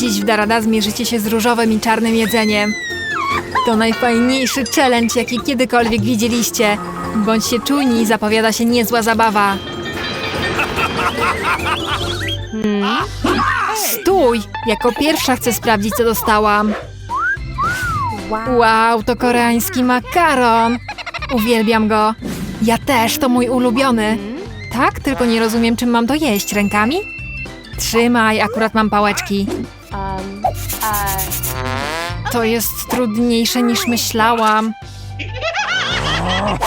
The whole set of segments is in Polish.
Dziś w Darada zmierzycie się z różowym i czarnym jedzeniem. To najfajniejszy challenge, jaki kiedykolwiek widzieliście. Bądźcie czujni, zapowiada się niezła zabawa. Hmm? Stój! Jako pierwsza chcę sprawdzić, co dostałam. Wow, to koreański makaron! Uwielbiam go. Ja też, to mój ulubiony. Tak, tylko nie rozumiem, czym mam to jeść. Rękami? Trzymaj, akurat mam pałeczki. Um, To jest trudniejsze niż myślałam.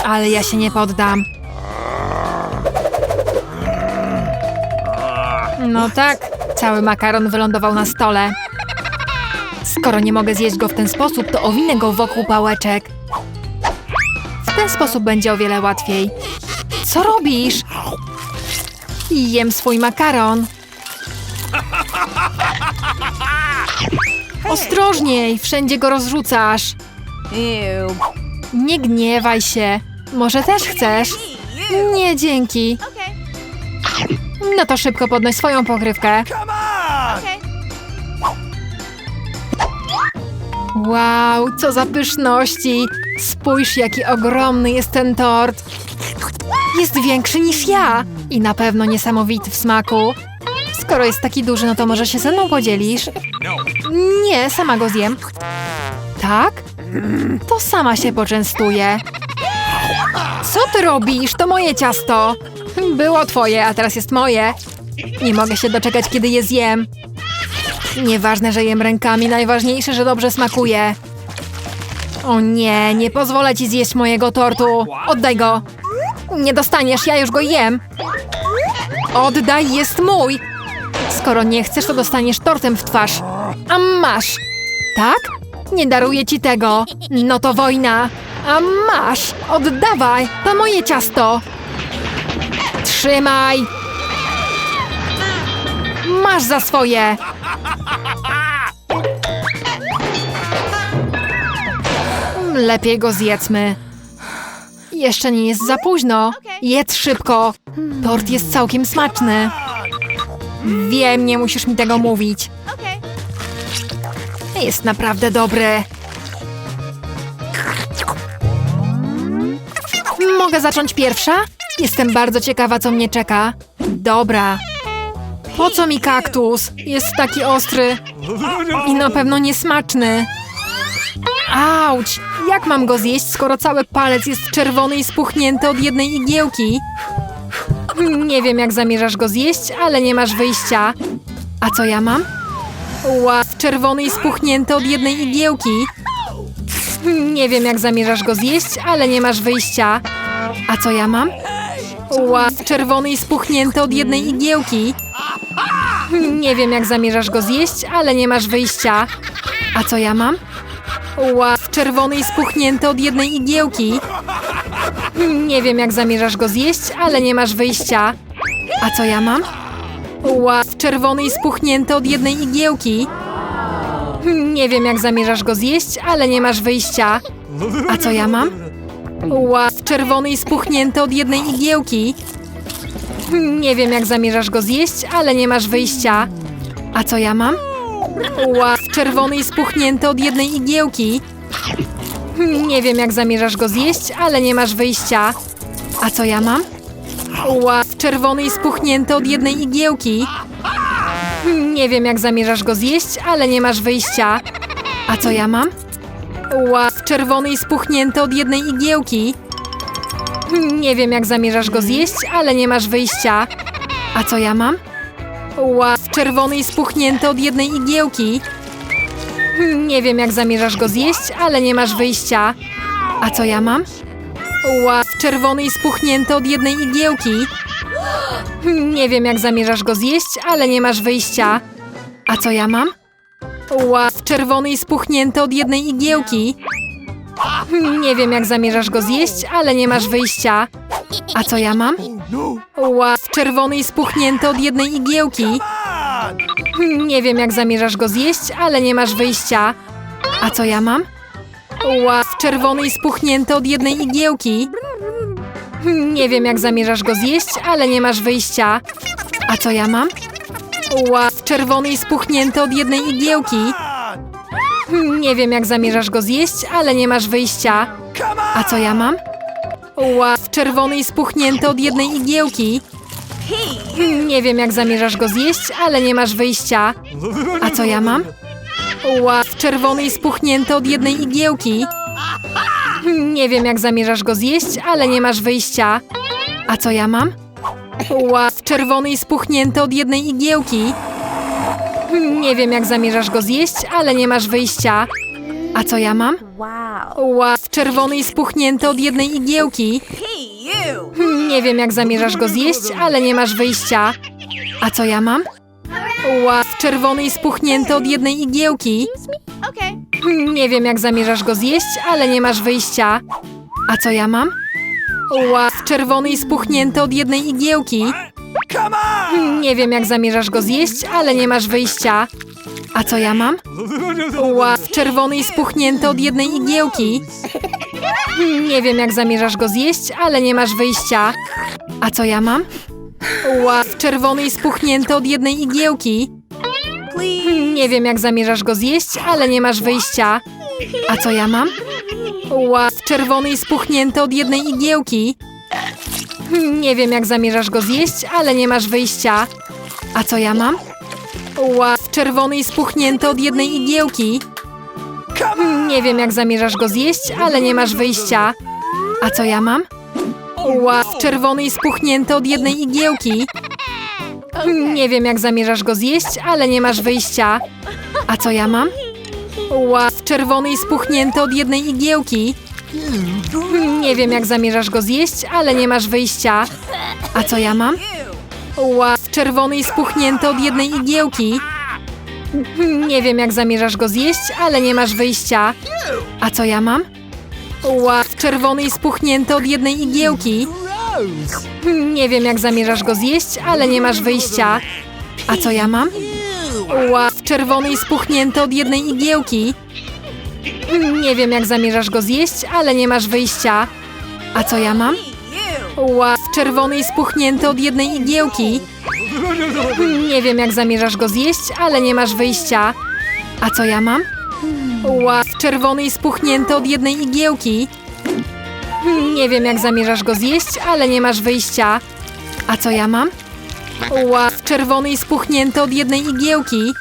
Ale ja się nie poddam. No tak, cały makaron wylądował na stole. Skoro nie mogę zjeść go w ten sposób, to owinę go wokół pałeczek. W ten sposób będzie o wiele łatwiej. Co robisz? Jem swój makaron. Ostrożniej, wszędzie go rozrzucasz. Nie gniewaj się. Może też chcesz? Nie, dzięki. No to szybko podnoś swoją pokrywkę. Wow, co za pyszności! Spójrz, jaki ogromny jest ten tort. Jest większy niż ja i na pewno niesamowity w smaku. Skoro jest taki duży, no to może się ze mną podzielisz? Nie, sama go zjem. Tak? To sama się poczęstuję. Co ty robisz? To moje ciasto. Było twoje, a teraz jest moje. Nie mogę się doczekać, kiedy je zjem. Nieważne, że jem rękami, najważniejsze, że dobrze smakuje. O nie, nie pozwolę ci zjeść mojego tortu. Oddaj go. Nie dostaniesz, ja już go jem. Oddaj, jest mój. Skoro nie chcesz, to dostaniesz tortem w twarz. A masz. Tak? Nie daruję ci tego. No to wojna. A masz. Oddawaj. To moje ciasto. Trzymaj. Masz za swoje. Lepiej go zjedzmy. Jeszcze nie jest za późno. Jedz szybko. Tort jest całkiem smaczny. Wiem, nie musisz mi tego mówić. Jest naprawdę dobry. Mogę zacząć pierwsza? Jestem bardzo ciekawa, co mnie czeka. Dobra. Po co mi kaktus? Jest taki ostry i na pewno niesmaczny. Auć! Jak mam go zjeść, skoro cały palec jest czerwony i spuchnięty od jednej igiełki? Nie wiem, jak zamierzasz go zjeść, ale nie masz wyjścia. A co ja mam? Ław, czerwony i spuchnięty od jednej igiełki. Nie wiem, jak zamierzasz go zjeść, ale nie masz wyjścia. A co ja mam? Ław, czerwony i spuchnięty od jednej igiełki. Nie wiem, jak zamierzasz go zjeść, ale nie masz wyjścia. A co ja mam? Ław, czerwony i spuchnięty od jednej igiełki. Nie wiem, jak zamierzasz go zjeść, ale nie masz wyjścia. A co ja mam? Ław, czerwony i spuchnięty od jednej igiełki. Nie wiem, jak zamierzasz go zjeść, ale nie masz wyjścia. A co ja mam? Ław, czerwony i spuchnięty od jednej igiełki. Nie wiem, jak zamierzasz go zjeść, ale nie masz wyjścia. A co ja mam? Ław, czerwony i spuchnięty od jednej igiełki. Nie wiem, jak zamierzasz go zjeść, ale nie masz wyjścia. A co ja mam? Ław, czerwony i spuchnięty od jednej igiełki. Nie wiem, jak zamierzasz go zjeść, ale nie masz wyjścia. A co ja mam? Ław, czerwony i spuchnięty od jednej igiełki. Nie wiem, jak zamierzasz go zjeść, ale nie masz wyjścia. A co ja mam? Ław, czerwony i spuchnięty od jednej igiełki. Nie wiem, jak zamierzasz go zjeść, ale nie masz wyjścia. A co ja mam? Ław, czerwony i spuchnięty od jednej igiełki. Nie wiem, jak zamierzasz go zjeść, ale nie masz wyjścia. A co ja mam? Ław, czerwony i spuchnięty od jednej igiełki. Nie wiem, jak zamierzasz go zjeść, ale nie masz wyjścia. A co ja mam? Ław, czerwony i spuchnięty od jednej igiełki. Nie wiem, jak zamierzasz go zjeść, ale nie masz wyjścia. A co ja mam? Ław, czerwony i spuchnięty od jednej igiełki. Nie wiem, jak zamierzasz go zjeść, ale nie masz wyjścia. A co ja mam? Ła, czerwony i spuchnięty od jednej igiełki. Nie wiem, jak zamierzasz go zjeść, ale nie masz wyjścia. A co ja mam? Ła, czerwony i spuchnięty od jednej igiełki. Nie wiem, jak zamierzasz go zjeść, ale nie masz wyjścia. A co ja mam? Ła, czerwony i spuchnięty od jednej igiełki. Nie wiem, jak zamierzasz go zjeść, ale nie masz wyjścia. A co ja mam? Ła, czerwony i spuchnięty od jednej igiełki. Nie wiem, jak zamierzasz go zjeść, ale nie masz wyjścia. A co ja mam? Wow. Ła, czerwony i spuchnięty od jednej igiełki. Nie wiem, jak zamierzasz go zjeść, ale nie masz wyjścia. A co ja mam? Ła, czerwony i spuchnięty od jednej igiełki. Nie wiem, jak zamierzasz go zjeść, ale nie masz wyjścia. A co ja mam? Ła, czerwony i spuchnięty od jednej igiełki. Nie wiem, jak zamierzasz go zjeść, ale nie masz wyjścia. A co ja mam? Ła, czerwony i spuchnięty od jednej igiełki. Nie wiem, jak zamierzasz go zjeść, ale nie masz wyjścia. A co ja mam? Ła, czerwony i spuchnięty od jednej igiełki. Nie wiem, jak zamierzasz go zjeść, ale nie masz wyjścia. A co ja mam? Ła, czerwony i spuchnięty od jednej igiełki. Nie wiem, jak zamierzasz go zjeść, ale nie masz wyjścia. A co ja mam? Ła, czerwony i spuchnięty od jednej igiełki. Nie wiem, jak zamierzasz go zjeść, ale nie masz wyjścia. A co ja mam? Ła, czerwony i spuchnięty od jednej igiełki. Nie wiem, jak zamierzasz go zjeść, ale nie masz wyjścia. A co ja mam? Ła, czerwony i spuchnięty od jednej igiełki. Nie wiem, jak zamierzasz go zjeść, ale nie masz wyjścia. A co ja mam? Ła, czerwony i spuchnięty od jednej igiełki. Nie wiem, jak zamierzasz go zjeść, ale nie masz wyjścia. A co ja mam? Ła, czerwony i spuchnięty od jednej igiełki. Nie wiem, jak zamierzasz go zjeść, ale nie masz wyjścia. A co ja mam? Ła, czerwony i spuchnięty od jednej igiełki. Nie wiem, jak zamierzasz go zjeść, ale nie masz wyjścia. A co ja mam? Ła, czerwony i spuchnięty od jednej igiełki. Nie wiem, jak zamierzasz go zjeść, ale nie masz wyjścia. A co ja mam? Ła, czerwony i spuchnięty od jednej igiełki. Nie wiem, jak zamierzasz go zjeść, ale nie masz wyjścia. A co ja mam? Ła, czerwony i spuchnięty od jednej igiełki.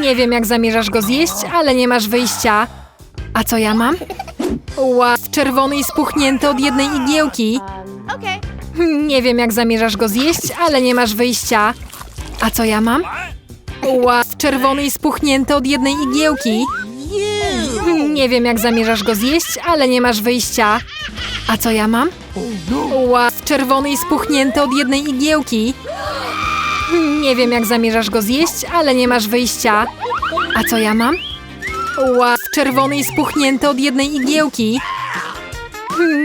Nie wiem, jak zamierzasz go zjeść, ale nie masz wyjścia. A co ja mam? Ła, czerwony i spuchnięty od jednej igiełki. Um, okay. Nie wiem, jak zamierzasz go zjeść, ale nie masz wyjścia. A co ja mam? Ła, czerwony i spuchnięty od jednej igiełki. Nie wiem, jak zamierzasz go zjeść, ale nie masz wyjścia. A co ja mam? Ła, czerwony i spuchnięty od jednej igiełki. Nie wiem, jak zamierzasz go zjeść, ale nie masz wyjścia. A co ja mam? Ła, czerwony i spuchnięty od jednej igiełki.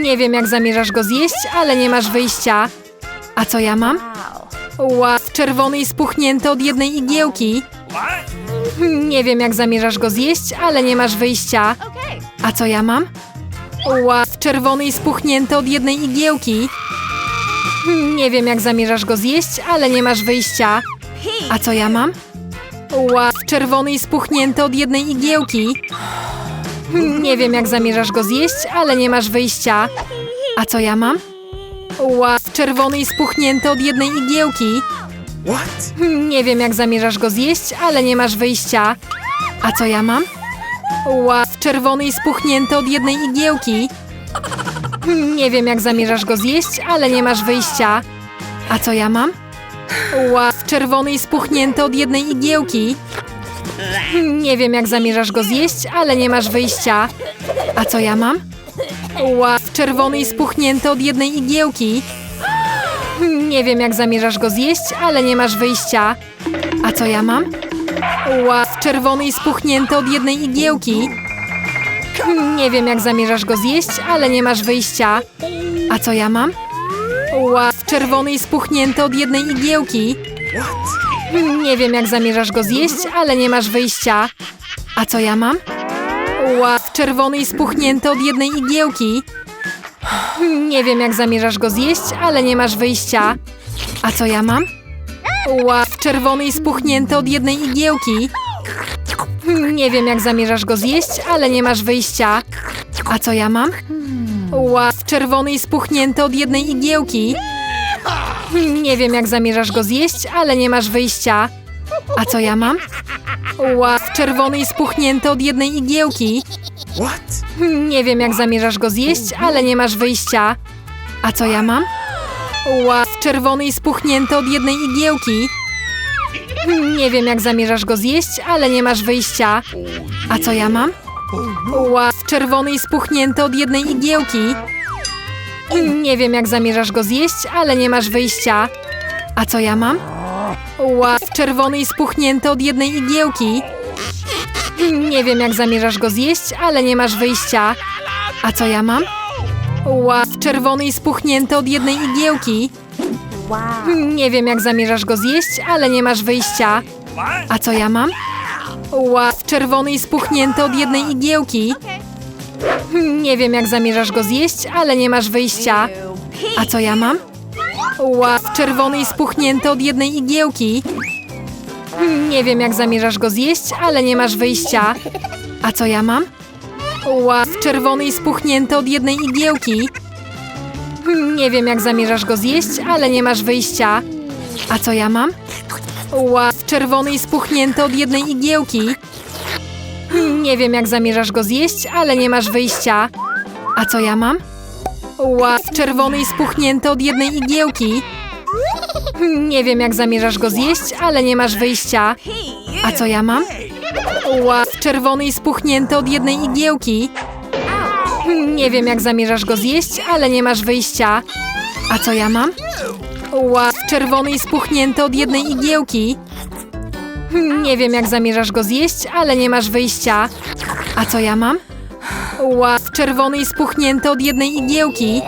Nie wiem, jak zamierzasz go zjeść, ale nie masz wyjścia. A co ja mam? Wow. Czerwony i spuchnięty od jednej igiełki. Nie wiem, jak zamierzasz go zjeść, ale nie masz wyjścia. A co ja mam? Ła, czerwony i spuchnięty od jednej igiełki. Nie wiem, jak zamierzasz go zjeść, ale nie masz wyjścia. A co ja mam? Ła, czerwony i spuchnięty od jednej igiełki. Nie wiem, jak zamierzasz go zjeść, ale nie masz wyjścia. A co ja mam? Ła, czerwony i spuchnięty od jednej igiełki. Hmm, Nie wiem, jak zamierzasz go zjeść, ale nie masz wyjścia. A co ja mam? Ła, czerwony i spuchnięty od jednej igiełki. Nie wiem, jak zamierzasz go zjeść, ale nie masz wyjścia. A co ja mam? Ła, czerwony i spuchnięty od jednej igiełki. Nie wiem, jak zamierzasz go zjeść, ale nie masz wyjścia. A co ja mam? Ła, czerwony i spuchnięty od jednej igiełki. Nie wiem, jak zamierzasz go zjeść, ale nie masz wyjścia. A co ja mam? Ła, czerwony i spuchnięty od jednej igiełki. Nie wiem, jak zamierzasz go zjeść, ale nie masz wyjścia. A co ja mam? Ła, czerwony i spuchnięty od jednej igiełki. Hmm, Nie wiem, jak zamierzasz go zjeść, ale nie masz wyjścia. A co ja mam? Ła, czerwony i spuchnięty od jednej igiełki. Nie wiem, jak zamierzasz go zjeść, ale nie masz wyjścia. A co ja mam? Ła, czerwony i spuchnięty od jednej igiełki. Nie wiem, jak zamierzasz go zjeść, ale nie masz wyjścia. A co ja mam? Ła, czerwony i spuchnięty od jednej igiełki. Nie wiem, jak zamierzasz go zjeść, ale nie masz wyjścia. A co ja mam? Ła, czerwony i spuchnięty od jednej igiełki. What? Nie wiem, jak zamierzasz go zjeść, ale nie masz wyjścia. A co ja mam? Ła, czerwony i spuchnięty od jednej igiełki. Nie wiem, jak zamierzasz go zjeść, ale nie masz wyjścia. A co ja mam? Ła, czerwony i spuchnięty od jednej igiełki. Nie wiem, jak zamierzasz go zjeść, ale nie masz wyjścia. A co ja mam? Ła, czerwony i spuchnięty od jednej igiełki. Nie wiem, jak zamierzasz go zjeść, ale nie masz wyjścia. A co ja mam? Ła, czerwony i spuchnięty od jednej igiełki. Nie wiem, jak zamierzasz go zjeść, ale nie masz wyjścia. A co ja mam? Ła, czerwony i spuchnięty od jednej igiełki. Nie wiem, jak zamierzasz go zjeść, ale nie masz wyjścia. A co ja mam? Ła, czerwony i spuchnięty od jednej igiełki. Nie wiem, jak zamierzasz go zjeść, ale nie masz wyjścia. A co ja mam? Ła, czerwony i spuchnięty od jednej igiełki. Nie wiem, jak zamierzasz go zjeść, ale nie masz wyjścia. A co ja mam? Ła, czerwony i spuchnięty od jednej igiełki. Nie wiem, jak zamierzasz go zjeść, ale nie masz wyjścia. A co ja mam? Ła, czerwony i spuchnięty od jednej igiełki. Nie wiem, jak zamierzasz go zjeść, ale nie masz wyjścia. A co ja mam? Ła, czerwony i spuchnięty od jednej igiełki. Nie wiem, jak zamierzasz go zjeść, ale nie masz wyjścia. A co ja mam? Ła, czerwony i spuchnięty od jednej igiełki. Nie wiem, jak zamierzasz go zjeść, ale nie masz wyjścia. A co ja mam? Ła, czerwony i spuchnięty od jednej igiełki.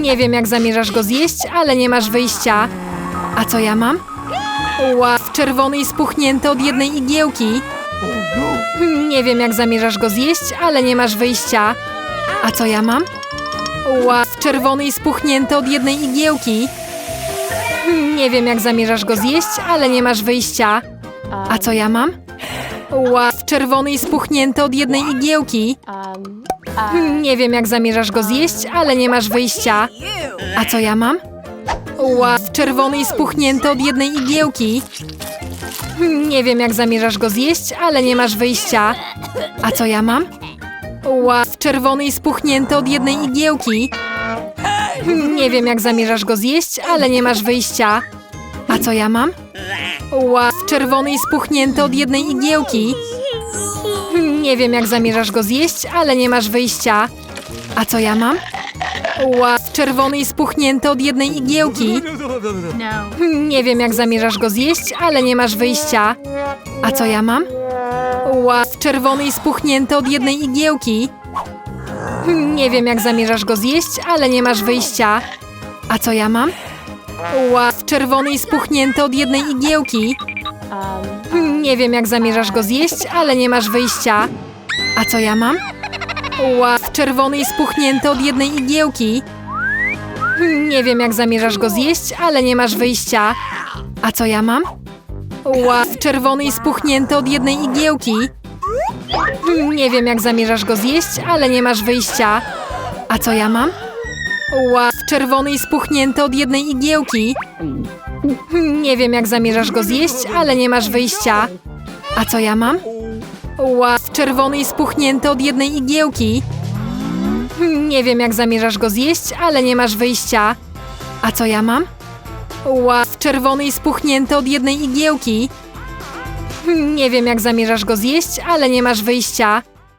Nie wiem, jak zamierzasz go zjeść, ale nie masz wyjścia. A co ja mam? Ła, czerwony i spuchnięty od jednej igiełki. Nie wiem, jak zamierzasz go zjeść, ale nie masz wyjścia. A co ja mam? Ła, czerwony i spuchnięty od jednej igiełki. Nie wiem, jak zamierzasz go zjeść, ale nie masz wyjścia. A co ja mam? Ła, czerwony i spuchnięty od jednej igiełki. Nie wiem, jak zamierzasz go zjeść, ale nie masz wyjścia. A co ja mam? Ła, czerwony i spuchnięty od jednej igiełki. Nie wiem, jak zamierzasz go zjeść, ale nie masz wyjścia. A co ja mam? Ła, czerwony i spuchnięty od jednej igiełki. Nie wiem, jak zamierzasz go zjeść, ale nie masz wyjścia. A co ja mam? Ła, czerwony i spuchnięty od jednej igiełki. Nie wiem, jak zamierzasz go zjeść, ale nie masz wyjścia. A co ja mam? Ła, czerwony i spuchnięty od jednej igiełki. Nie wiem, jak zamierzasz go zjeść, ale nie masz wyjścia. A co ja mam? Ła, czerwony i spuchnięty od jednej igiełki. Nie wiem, jak zamierzasz go zjeść, ale nie masz wyjścia. A co ja mam? Ła, czerwony i spuchnięty od jednej igiełki. Nie wiem, jak zamierzasz go zjeść, ale nie masz wyjścia. A co ja mam? Ła, czerwony i spuchnięty od jednej igiełki. Nie wiem, jak zamierzasz go zjeść, ale nie masz wyjścia. A co ja mam? Ła, czerwony i spuchnięty od jednej igiełki. Nie wiem, jak zamierzasz go zjeść, ale nie masz wyjścia. A co ja mam? Ła, czerwony i spuchnięty od jednej igiełki. Nie wiem, jak zamierzasz go zjeść, ale nie masz wyjścia. A co ja mam? Ła, czerwony i spuchnięty od jednej igiełki. Nie wiem, jak zamierzasz go zjeść, ale nie masz wyjścia. A co ja mam? Ła, czerwony i spuchnięty od jednej igiełki. Nie wiem, jak zamierzasz go zjeść, ale nie masz wyjścia.